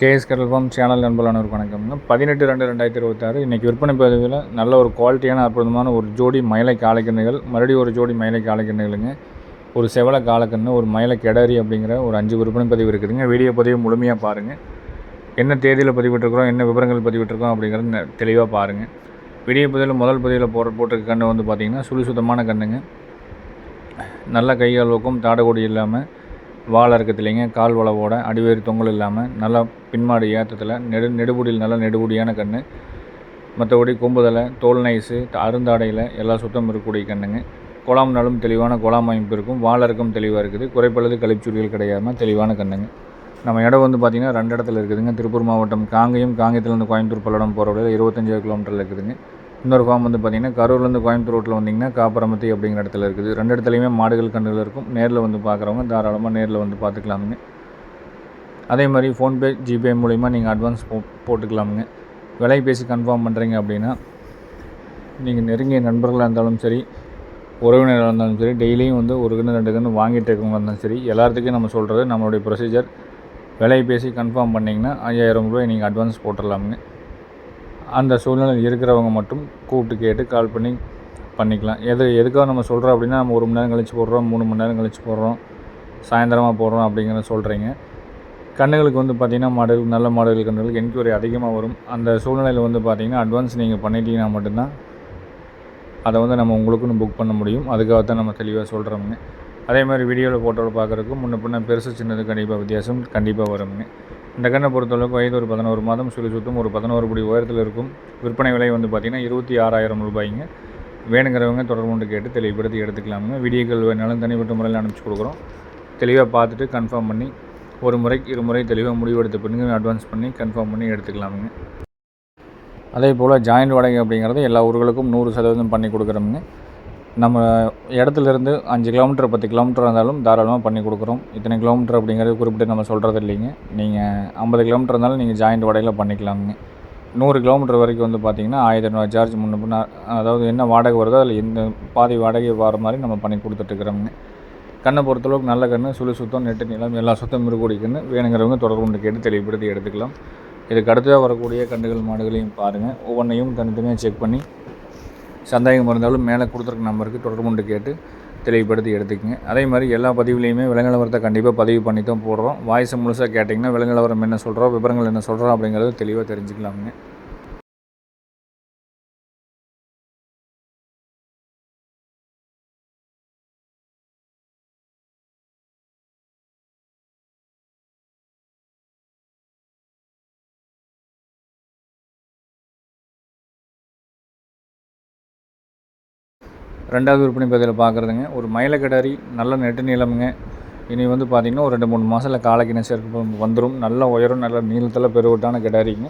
KS கடல் form channel நண்பர்களானவர் வணக்கம்ங்க. பதினெட்டு ரெண்டு ரெண்டாயிரத்தி இருபத்தாறு. இன்றைக்கி விற்பனை பதிவில் நல்ல ஒரு குவாலிட்டியான அற்புதமான ஒரு ஜோடி மயிலை காளைக்கண்ணுகள் மறுபடியும் ஒரு ஜோடி மயிலை காளைக்கண்ணுகளுங்க ஒரு செவலை காலக்கண்ணு ஒரு மயிலை கெடரி அப்படிங்கிற ஒரு அஞ்சு விற்பனை பதிவு இருக்குதுங்க. வீடியோ பதிவு முழுமையாக பாருங்கள் என்ன தேதியில் பதிவிட்டிருக்கிறோம் என்ன விவரங்கள் பதிவிட்டிருக்கோம் அப்படிங்கிறது தெளிவாக பாருங்கள் வீடியோ பதிவில் முதல் பதிவில் போகிற போட்டிருக்க கண்ணு வந்து பார்த்திங்கன்னா சுழி சுத்தமான கண்ணுங்க நல்ல கையாளுக்கும் தாடகொடி இல்லாமல் வாழை இல்லைங்க. கால் வளவோட அடிவேறு தொங்கல் இல்லாமல் நல்லா பின்மாடு ஏற்றத்தில் நெடு நெடுபுடியில் நல்லா நெடுபுடியான கன்று மற்றபடி கொம்புதலை தோல் நைஸு அருந்தாடையில் எல்லாம் சுத்தம் இருக்கக்கூடிய கண்ணுங்க. குழாம்னாலும் தெளிவான குழாம் அமைப்பு இருக்கும். வாழறக்கும் தெளிவாக இருக்குது. குறைப்பளவு கழிச்சுரிகள் கிடையாமல் தெளிவான கண்ணுங்க. நம்ம இடம் வந்து பார்த்திங்கன்னா ரெண்டு இடத்துல இருக்குதுங்க. திருப்பூர் மாவட்டம் காங்கையும். காங்கேயத்துலேருந்து கோயம்புத்தூர் பல்லடம் போகிற வழியில் இருபத்தஞ்சாயிரம் கிலோமீட்டரில் இருக்குதுங்க. இன்னொரு ஃபார்ம் வந்து பார்த்திங்கன்னா கரூர்லேருந்து கோயம்புத்தூர் ரோட்டில் வந்திங்கன்னா காப்பரமத்தி அப்படிங்கிற இடத்துல இருக்குது. ரெண்டு இடத்துலையுமே மாடுகள் கண்டுகள் இருக்கும். நேரில் வந்து பார்க்குறவங்க தாராளமாக நேரில் வந்து பார்த்துக்கலாமுங்க அதே மாதிரி ஃபோன்பே ஜிபே மூலிமா நீங்கள் அட்வான்ஸ் போ போட்டுக்கலாமுங்க. விலை பேசி கன்ஃபார்ம் பண்ணுறீங்க அப்படின்னா நீங்கள் நெருங்கிய நண்பர்களாக இருந்தாலும் சரி உறவினராக இருந்தாலும் சரி டெய்லியும் வந்து ஒரு கன்று ரெண்டு கன்று வாங்கிட்டு இருக்கவங்க இருந்தாலும் சரி எல்லாத்துக்கும் நம்ம சொல்கிறது நம்மளுடைய ப்ரொசீஜர் விலை பேசி கன்ஃபார்ம் பண்ணிங்கன்னா ஐயாயிரம் ரூபாய் நீங்கள் அட்வான்ஸ் போட்டுடலாமுங்க. அந்த சூழ்நிலை இருக்கிறவங்க மட்டும் கூப்பிட்டு கேட்டு கால் பண்ணி பண்ணிக்கலாம். எது எதுக்காக நம்ம சொல்கிறோம் அப்படின்னா நம்ம ஒரு மணி நேரம் கழித்து போடுறோம் மூணு மணி நேரம் கழித்து போடுறோம் சாயந்தரமாக போடுறோம் அப்படிங்கிறத சொல்கிறீங்க கண்ணுகளுக்கு வந்து பார்த்திங்கன்னா மாடல் நல்ல மாடல் கண்ணுகளுக்கு என்கொயரி அதிகமாக வரும். அந்த சூழ்நிலையில் வந்து பார்த்திங்கன்னா அட்வான்ஸ் நீங்கள் பண்ணிட்டீங்கன்னா மட்டும்தான் அதை வந்து நம்ம உங்களுக்குன்னு புக் பண்ண முடியும். அதுக்காக தான் நம்ம தெளிவாக சொல்கிறோமுங்க அதே மாதிரி வீடியோவில் ஃபோட்டோவில் பார்க்குறதுக்கும் முன்ன பின்ன பெருசு சின்னது கண்டிப்பாக வித்தியாசம் கண்டிப்பாக வருங்க இந்த கண்ணை பொறுத்தளவுக்கு வயது ஒரு பதினோரு மாதம் சுழி சுத்தம் ஒரு பதினோரு படி உயரத்தில் இருக்கும். விற்பனை விலை வந்து பார்த்திங்கன்னா இருபத்தி ஆறாயிரம் ரூபாய்ங்க. வேணுங்கிறவங்க தொடர்பு கொண்டு கேட்டு தெளிவுபடுத்தி எடுத்துக்கலாமுங்க. வீடியோக்கள் வேணாலும் தனிப்பட்ட முறையில் அனுப்பிச்சி கொடுக்குறோம். தெளிவாக பார்த்துட்டு கன்ஃபார்ம் பண்ணி ஒரு முறை இரு முறை தெளிவாக முடிவெடுத்த பின்னுங்க அட்வான்ஸ் பண்ணி கன்ஃபார்ம் பண்ணி எடுத்துக்கலாமுங்க. அதே போல் ஜாயிண்ட் வாடகை அப்படிங்கிறது எல்லா ஊர்களுக்கும் நூறு சதவீதம் பண்ணி கொடுக்குறோமுங்க. நம்ம இடத்துலேருந்து அஞ்சு கிலோமீட்டர் பத்து கிலோமீட்டர் இருந்தாலும் தாராளமாக பண்ணி கொடுக்குறோம். இத்தனை கிலோமீட்டர் அப்படிங்கிறது குறிப்பிட்டு நம்ம சொல்கிறது இல்லைங்க. நீங்கள் ஐம்பது கிலோமீட்டர் இருந்தாலும் நீங்கள் ஜாயிண்ட் வாடகையில் பண்ணிக்கலாமுங்க. நூறு கிலோமீட்டர் வரைக்கும் வந்து பார்த்திங்கன்னா ஆயிரத்தி ஐநூறு சார்ஜ் முன்ன பின்ன அதாவது என்ன வாடகை வருதோ அதில் எந்த பாதி வாடகை வர மாதிரி நம்ம பண்ணி கொடுத்துட்ருக்குறோங்க கண்ணை பொறுத்தளவுக்கு நல்ல கன்று சுழி சுத்தம் நெட்டு நிலம் எல்லா சுத்தம் இருக்கக்கூடிய கன்று வேணுங்கிறவங்க தொடர்பு கொண்டு கேட்டு தெளிவுபடுத்தி எடுத்துக்கலாம். இதுக்கு அடுத்ததாக வரக்கூடிய கண்டுகள் மாடுகளையும் பாருங்கள் ஒவ்வொன்றையும் தனித்தனியாக செக் பண்ணி சந்தேகம் இருந்தாலும் மேலே கொடுத்துருக்க நம்பருக்கு தொடர்பு கொண்டு கேட்டு தெளிவுபடுத்தி எடுத்துக்கங்க. அதே மாதிரி எல்லா பதிவுலேயுமே விலங்கிலவரத்தை கண்டிப்பாக பதிவு பண்ணி தான் போடுறோம். வாய்ஸை முழுசாக கேட்டிங்கன்னா விலங்கிலவரம் என்ன சொல்கிறோம் விவரங்கள் என்ன சொல்கிறோம் அப்படிங்கிறது தெளிவாக தெரிஞ்சுக்கலாமுங்க. ரெண்டாவது விற்பனை பதிவில் பார்க்குறதுங்க. ஒரு மயிலக்கடாரி நல்ல நெட்டு நீளமுங்க. இனி வந்து பார்த்திங்கன்னா ஒரு ரெண்டு மூணு மாதத்தில் காலைக்கிணை சேர்க்க வந்துடும் நல்ல உயரம் நல்ல நீளத்தில் பெருவட்டான கிடாரிங்க.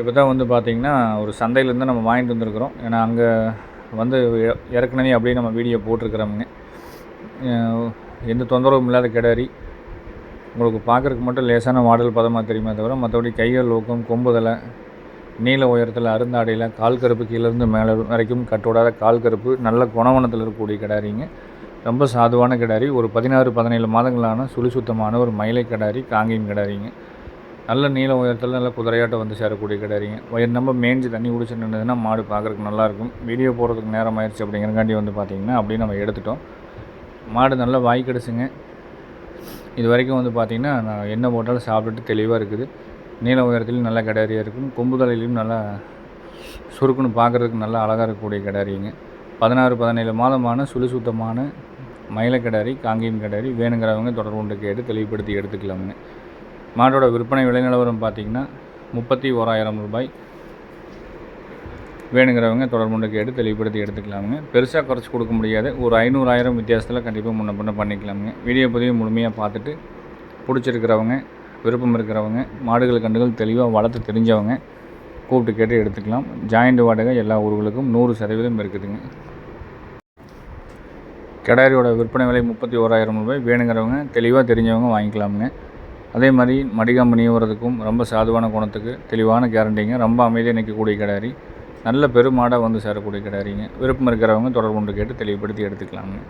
இப்போ தான் வந்து பார்த்திங்கன்னா ஒரு சந்தையிலேருந்து நம்ம வாங்கிட்டு வந்துருக்குறோம். ஏன்னா அங்கே வந்து இறக்குனவே அப்படியே நம்ம வீடியோ போட்டிருக்கிறோமுங்க. எந்த தொந்தரவும் இல்லாத கிடாரி. உங்களுக்கு பார்க்குறதுக்கு மட்டும் லேசான மாடல் பதமாக தெரியுமே தவிர மற்றபடி கைகள் ஊக்கம் கொம்புதலை நீல உயரத்தில் அருந்தாடையில் கால் கருப்பு கீழேருந்து மேலே வரைக்கும் கட்டோடாத கால் கருப்பு நல்ல குணவனத்தில் இருக்கக்கூடிய கிடாரிங்க. ரொம்ப சாதுவான கிடாரி. ஒரு பதினாறு பதினேழு மாதங்களான சுழி சுத்தமான ஒரு மயிலை கிடாரி காங்கியம் கிடாரிங்க. நல்ல நீல உயரத்தில் நல்ல குதிரையாட்டம் வந்து சேரக்கூடிய கிடாரிங்க. உயர் நம்ம மேய்ஞ்சி தண்ணி குடிச்சு நின்றுதுன்னா மாடு பார்க்குறதுக்கு நல்லாயிருக்கும். வீடியோ போகிறதுக்கு நேரம் ஆயிடுச்சு அப்படிங்கிறக்காண்டி வந்து பார்த்திங்கன்னா அப்படியே நம்ம எடுத்துட்டோம். மாடு நல்லா வாய் கிடச்சுங்க. இது வரைக்கும் வந்து பார்த்திங்கன்னா நான் என்ன போட்டாலும் சாப்பிட்டுட்டு தெளிவாக இருக்குது. நீல உயரத்துலையும் நல்ல கிடாரியாக இருக்கும். கொம்பு தலையிலையும் நல்லா சுருக்குன்னு பார்க்குறதுக்கு நல்லா அழகாக இருக்கக்கூடிய கிடாரிங்க. பதினாறு பதினேழு மாதமான சுழி சுத்தமான மயில கிடாரி காங்கேயம் கிடாரி வேணுங்கிறவங்க தொடர்பு கொண்டு கேட்டு தெளிவுபடுத்தி எடுத்துக்கலாமுங்க மாட்டோட விற்பனை விலை நிலவரம் பார்த்திங்கன்னா முப்பத்தி ஓராயிரம் ரூபாய். வேணுங்கிறவங்க தொடர்பு கொண்டு கேட்டு தெளிவுபடுத்தி எடுத்துக்கலாமுங்க பெருசாக குறைச்சி கொடுக்க முடியாது. ஒரு ஐநூறாயிரம் வித்தியாசத்தில் கண்டிப்பாக முன்ன பண்ண பண்ணிக்கலாமுங்க வீடியோ பதிவு முழுமையாக பார்த்துட்டு பிடிச்சிருக்கிறவங்க விருப்பம் இருக்கிறவங்க மாடுகள் கண்டுகள் தெளிவாக வளர்த்து தெரிஞ்சவங்க கூப்பிட்டு கேட்டு எடுத்துக்கலாம். ஜாயிண்ட் வாடகை எல்லா ஊர்களுக்கும் நூறு சதவீதம் இருக்குதுங்க. கிடாரியோட விற்பனை விலை முப்பத்தி ஓராயிரம் ரூபாய். வேணுங்கிறவங்க தெளிவாக தெரிஞ்சவங்க வாங்கிக்கலாமுங்க. அதே மாதிரி மடிகாம்பு நீவுறதுக்கும் ரொம்ப சாதுவான குணத்துக்கு தெளிவான கேரண்டிங்க. ரொம்ப அமைதியாக நிற்கக்கூடிய கிடாரி. நல்ல பெருமாடாக வந்து சேரக்கூடிய கிடாரிங்க. விருப்பம் இருக்கிறவங்க தொடர்பு கொண்டு கேட்டு தெளிவுபடுத்தி எடுத்துக்கலாமுங்க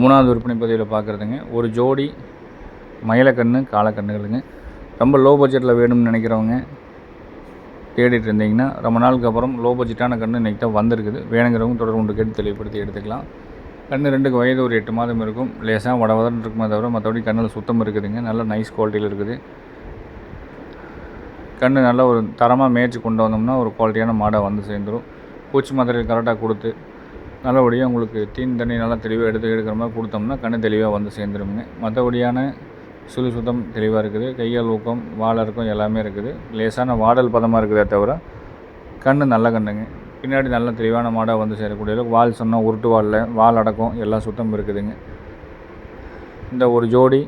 மூணாவது விற்பனை பதிவில் பார்க்குறதுங்க ஒரு ஜோடி மயிலக்கன்று காலக்கன்றுகளுங்க ரொம்ப லோ பட்ஜெட்டில் வேணும்னு நினைக்கிறவங்க தேடிட்டு இருந்தீங்கன்னா ரொம்ப நாளுக்கு அப்புறம் லோ பட்ஜெட்டான கன்று இன்றைக்கி தான் வந்திருக்குது. வேணுங்கிறவங்க தொடர்பு கொண்டு கேட்டு தெளிவுபடுத்தி எடுத்துக்கலாம். கன்று ரெண்டுக்கு வயது ஒரு எட்டு மாதம் இருக்கும். லேசாக வட வதன்னு இருக்குமே தவிர மற்றபடி கண்ணில் சுத்தம் இருக்குதுங்க. நல்ல நைஸ் குவாலிட்டியில் இருக்குது. கன்று நல்ல ஒரு தரமாக மேய்ச்சி கொண்டு வந்தோம்னா ஒரு குவாலிட்டியான மாடாக வந்து சேர்ந்துடும் பூச்சி மாத்திரைகள் கரெக்டாக கொடுத்து நல்லபடியாக உங்களுக்கு தீன் தண்ணி நல்லா தெளிவாக எடுத்து எடுக்கிற மாதிரி கொடுத்தோம்னா கண்ணு தெளிவாக வந்து சேர்ந்துருங்க. மற்றபடியான சுழி சுத்தம் தெளிவாக இருக்குது. கையால் ஊக்கம் வாழை எல்லாமே இருக்குது. லேசான வாடல் பதமாக இருக்குதே தவிர கண் நல்ல கண்ணுங்க. பின்னாடி நல்ல தெளிவான மாடாக வந்து சேரக்கூடிய அளவுக்கு வால் சொன்னால் உருட்டு வாலில் வால் அடக்கம் எல்லாம் சுத்தம் இருக்குதுங்க. இந்த ஒரு ஜோடி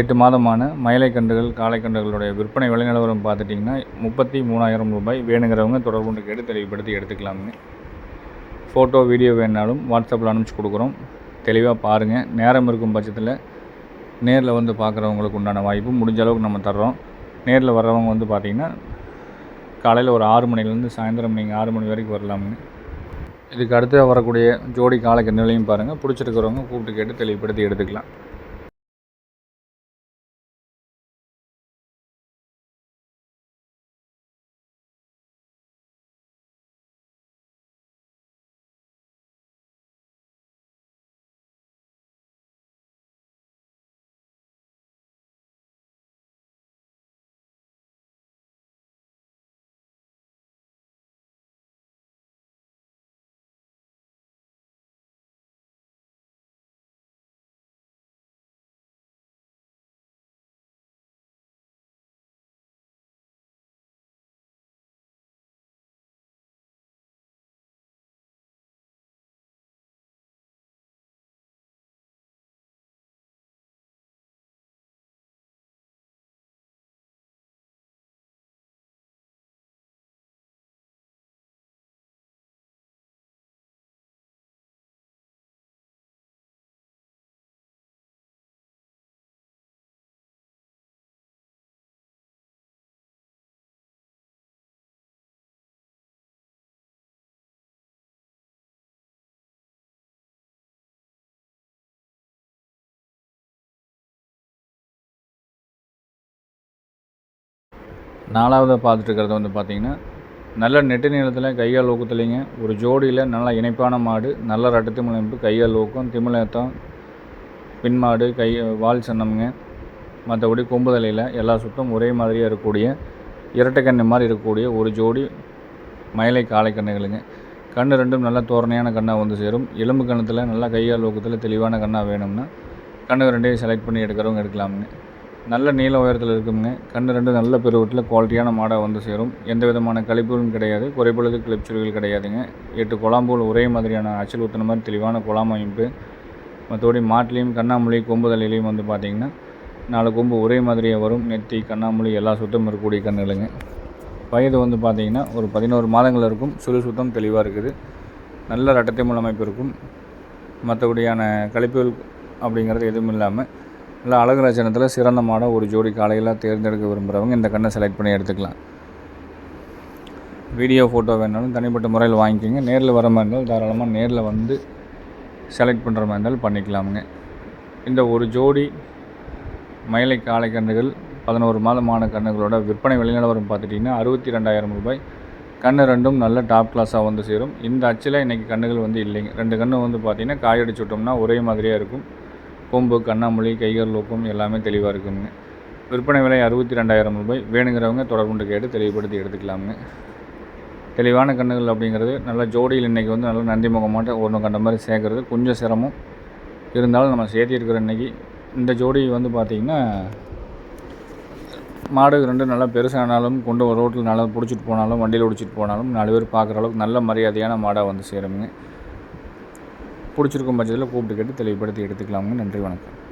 எட்டு மாதமான மயிலை கன்றுகள் காளை கன்றுகளுடைய விற்பனை விலை நிலவரம் பார்த்துட்டிங்கன்னா முப்பத்தி மூணாயிரம் ரூபாய் வேணுங்கிறவங்க தொடர்பு கொண்டு கேட்டு தெளிவுபடுத்தி எடுத்துக்கலாமுங்க. ஃபோட்டோ வீடியோ வேணாலும் வாட்ஸ்அப்பில் அனுப்பிச்சி கொடுக்குறோம். தெளிவாக பாருங்கள் நேரம் இருக்கும் பட்சத்தில் நேரில் வந்து பார்க்குறவங்களுக்கு உண்டான வாய்ப்பு முடிஞ்ச அளவுக்கு நம்ம தர்றோம். நேரில் வர்றவங்க வந்து பார்த்திங்கன்னா காலையில் ஒரு ஆறு மணிலேருந்து சாயந்தரம் நீங்கள் ஆறு மணி வரைக்கும் வரலாமுங்க இதுக்கு அடுத்து வரக்கூடிய ஜோடி காலைக்கு நிலையும் பாருங்கள் பிடிச்சிருக்கிறவங்க கூப்பிட்டு கேட்டு தெளிவுபடுத்தி எடுத்துக்கலாம். நாலாவது பார்த்துட்டு வந்து பார்த்திங்கன்னா நல்ல நெட்டு நீளத்தில் கையால் ஊக்கத்துலேங்க ஒரு ஜோடியில் நல்ல இணைப்பான மாடு நல்ல ரட்டு திமிழமைப்பு கையால் ஊக்கம் திமிழத்தம் பின்மாடு கை வால் சன்னமுங்க மற்றபடி கொம்பு தலையில் எல்லா சுத்தம் ஒரே மாதிரியாக இருக்கக்கூடிய இரட்டைக்கண்ணு மாதிரி இருக்கக்கூடிய ஒரு ஜோடி மயிலை காளை கண்ணுகளுங்க. கண் ரெண்டும் நல்ல தோரணையான கண்ணாக வந்து சேரும். எலும்பு கணத்தில் நல்லா கையால் ஊக்கத்தில் தெளிவான கண்ணாக வேணும்னா கண்ணு ரெண்டையும் செலக்ட் பண்ணி எடுக்கிறவங்க எடுக்கலாமுங்க. நல்ல நீள உயரத்தில் இருக்குங்க. கன்று ரெண்டு நல்ல பெருவட்டில் குவாலிட்டியான மாடாக வந்து சேரும். எந்த விதமான கழிப்புகளும் கிடையாது. குறைபொழுது கிளிப்சுகள் கிடையாதுங்க. எட்டு குழாம்புகள் ஒரே மாதிரியான அச்சல் ஊற்றின மாதிரி தெளிவான குழாம் அமைப்பு. மற்றபடி மாட்டிலையும் கண்ணாமொழி கொம்புதலையிலையும் வந்து பார்த்திங்கன்னா நாலு கொம்பு ஒரே மாதிரியாக வரும். நெத்தி கண்ணாமொழி எல்லா சுத்தம் இருக்கக்கூடிய கண்ணுகளுங்க. வயது வந்து பார்த்திங்கன்னா ஒரு பதினோரு மாதங்கள் இருக்கும். சுழு சுத்தம் தெளிவாக இருக்குது. நல்ல ரட்டத்தை மூல அமைப்பு இருக்கும். மற்றபடியான கழிப்புகள் அப்படிங்கிறது எதுவும் இல்லாமல் இல்லை அழகு லட்சணத்தில் சிறந்த மாடை ஒரு ஜோடி காலையில் தேர்ந்தெடுக்க விரும்புகிறவங்க இந்த கண்ணை செலக்ட் பண்ணி எடுத்துக்கலாம். வீடியோ ஃபோட்டோ வேணாலும் தனிப்பட்ட முறையில் வாங்கிக்கோங்க. நேரில் வர மாதிரி இருந்தால் தாராளமாக நேரில் வந்து செலக்ட் பண்ணுற மாதிரி இருந்தாலும் பண்ணிக்கலாமுங்க. இந்த ஒரு ஜோடி மயிலை காளை கன்றுகள் பதினோரு மாதமான கன்றுகளோட விற்பனை வெளிநிலவரம் பார்த்துட்டிங்கன்னா அறுபத்தி ரெண்டாயிரம் ரூபாய். கன்று ரெண்டும் நல்ல டாப் கிளாஸாக வந்து சேரும். இந்த அச்சில் இன்றைக்கி கன்றுகள் வந்து இல்லைங்க. ரெண்டு கன்று வந்து பார்த்திங்கன்னா காயடிச்சு விட்டோம்னா ஒரே மாதிரியாக இருக்கும். கொம்பு கண்ணாமொழி கைகர் லோக்கம் எல்லாமே தெளிவாக இருக்குங்க. விற்பனை விலை அறுபத்தி ரெண்டாயிரம் ரூபாய். வேணுங்கிறவங்க தொடர்புண்டு கேட்டு தெளிவுபடுத்தி எடுத்துக்கலாமுங்க. தெளிவான கண்ணுகள் அப்படிங்கிறது நல்ல ஜோடியில் இன்றைக்கி வந்து நல்ல நந்தி முகமாட்ட ஒன்று கண்ட மாதிரி சேர்க்குறது. கொஞ்சம் சிரமம். இருந்தாலும் நம்ம சேர்த்திருக்கிற இன்றைக்கி இந்த ஜோடி வந்து பார்த்திங்கன்னா மாடு ரெண்டு நல்லா பெருசானாலும் கொண்டு ரோட்டில் நல்லா பிடிச்சிட்டு போனாலும் வண்டியில் பிடிச்சிட்டு போனாலும் நாலு பேர் பார்க்குற அளவுக்கு நல்ல மரியாதையான மாடாக வந்து சேருங்க பிடிச்சிருக்கும் பட்சத்தில் கூப்பிட்டு கேட்டு தெளிவுபடுத்தி எடுத்துக்கலாமுங்க நன்றி வணக்கம்.